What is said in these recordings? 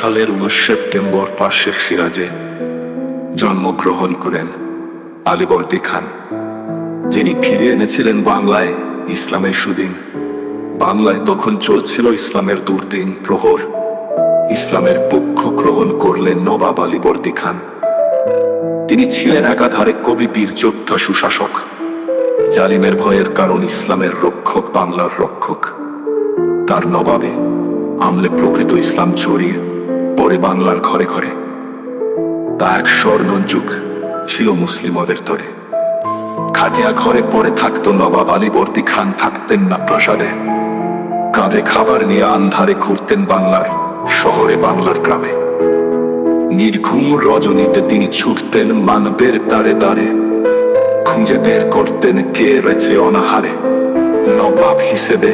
সালের উনিশ সেপ্টেম্বর পাশের সিরাজে জন্মগ্রহণ করেন আলিবর্দী খান, যিনি ফিরে এনেছিলেন বাংলায় ইসলামের সুদিন। বাংলায় তখন চলছিল ইসলামের দুর্দিন প্রহর। ইসলামের পক্ষ গ্রহণ করলেন নবাব আলীবর্দী খান। তিনি ছিলেন একাধারে কবি, বীর, যোদ্ধা, সুশাসক। জালিমের ভয়ের কারণ ইসলামের রক্ষক, বাংলার রক্ষক। তার নবাবে আমলে প্রকৃত ইসলাম ছড়িয়ে পরে বাংলার ঘরে ঘরে। তা এক স্বর্ণযুগ ছিল মুসলিমদের তরে। খাটিয়া ঘরে পরে থাকতো নবাব আলীবর্দী খান থাকতেন না প্রাসাদে। কাঁধে খাবার নিয়ে আন্ধারে ঘুরতেন বাংলার শহরে, বাংলার গ্রামে। নির্ঘুম রজনীতে তিনি ছুটতেন মানবের তারে তারে খুঁজে বের করতেন কে রয়েছে অনাহারে। নবাব হিসেবে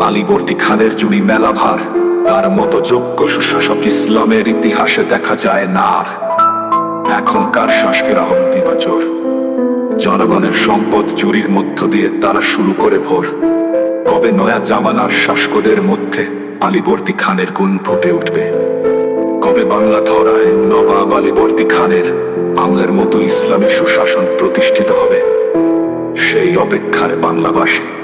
আলীবর্দী খানের জুড়ি মেলা ভার। তার মতো যোগ্য সুশাসক ইসলামের ইতিহাসে দেখা যায় না আর। এখনকার শাসকেরা হল দিবাচর জনগণের সম্পদ চুরির মধ্য দিয়ে তারা শুরু করে ভোর। কবে নয়া জামানার শাসকদের মধ্যে আলীবর্দী খানের গুণ ফুটে উঠবে? কবে বাংলা ধরায় নবাব আলীবর্দী খানের আমলের মতো ইসলামী সুশাসন প্রতিষ্ঠিত হবে? সেই অপেক্ষার বাংলাবাসী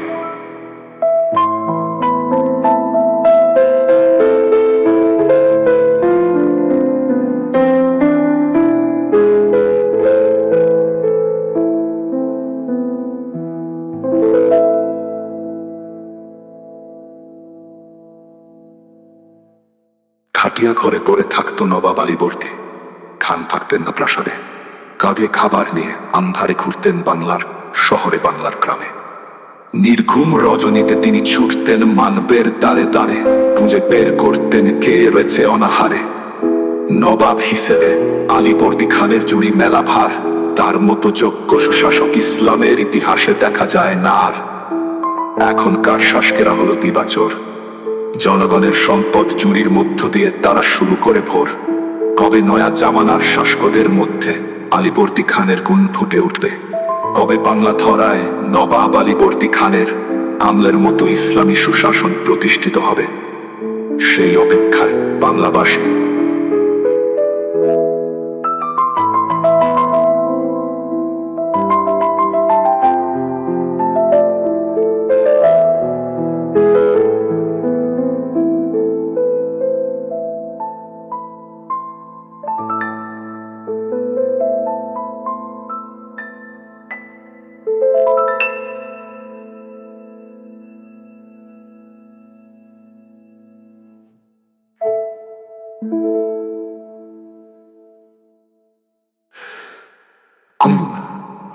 খাটিয়া ঘরে পড়ে থাকতো নবাব আলীবর্দী। খান থাকতেন না প্রাসাদে। কাঁধে খাবার নিয়ে আন্ধারে ঘুরতেন বাংলার শহরে বাংলার গ্রামে। নির্ঘুম রজনীতে তিনি ছুটতেন মানবের দ্বারে দ্বারে। খুঁজে বের করতেন কে রয়েছে অনাহারে। নবাব হিসেবে আলীবর্দী খানের জুড়ি মেলা ভার। তার মতো যোগ্য সুশাসক ইসলামের ইতিহাসে দেখা যায় না আর। এখনকার শাসকেরা হলো দিবাচর। জনগণের সম্পদ চুরির মধ্য দিয়ে তারা শুরু করে ভোর। কবে নয়া জামানার শাসকদের মধ্যে আলিবর্তী খানের গুণ ফুটে উঠবে? কবে বাংলা ধরায় নবাব আলিবর্তী খানের আমলের মতো ইসলামী সুশাসন প্রতিষ্ঠিত হবে? সেই অপেক্ষায় বাংলাবাসী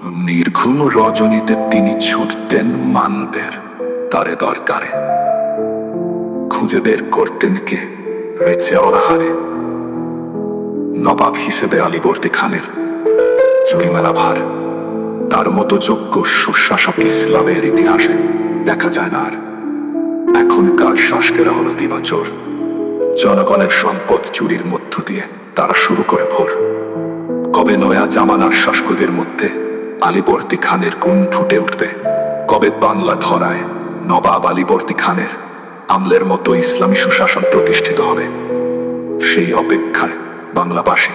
নির্ঘুম রজনীতে তিনি ছুটতেন তারে দরকারে। খুঁজে বের করতেন কে? নবাব হিসেবে আলীবর্দী খানের চুরিমেলা ভার। তার মতো যোগ্য সুশাসক ইসলামের ইতিহাসে দেখা যায় না আর। এখনকার শাসকেরা হলো দিবাচর। জনগণের সম্পদ চুরির মধ্য দিয়ে তারা শুরু করে ভোর। কবে নয়া জামানার শাসকদের মধ্যে আলিবর্তী খানের গুণ ফুটে উঠবে, কবে বাংলা ধরায় নবাব আলিবর্তী খানের আমলের মতো ইসলামী সুশাসন প্রতিষ্ঠিত হবে, সেই অপেক্ষায় বাংলাবাসী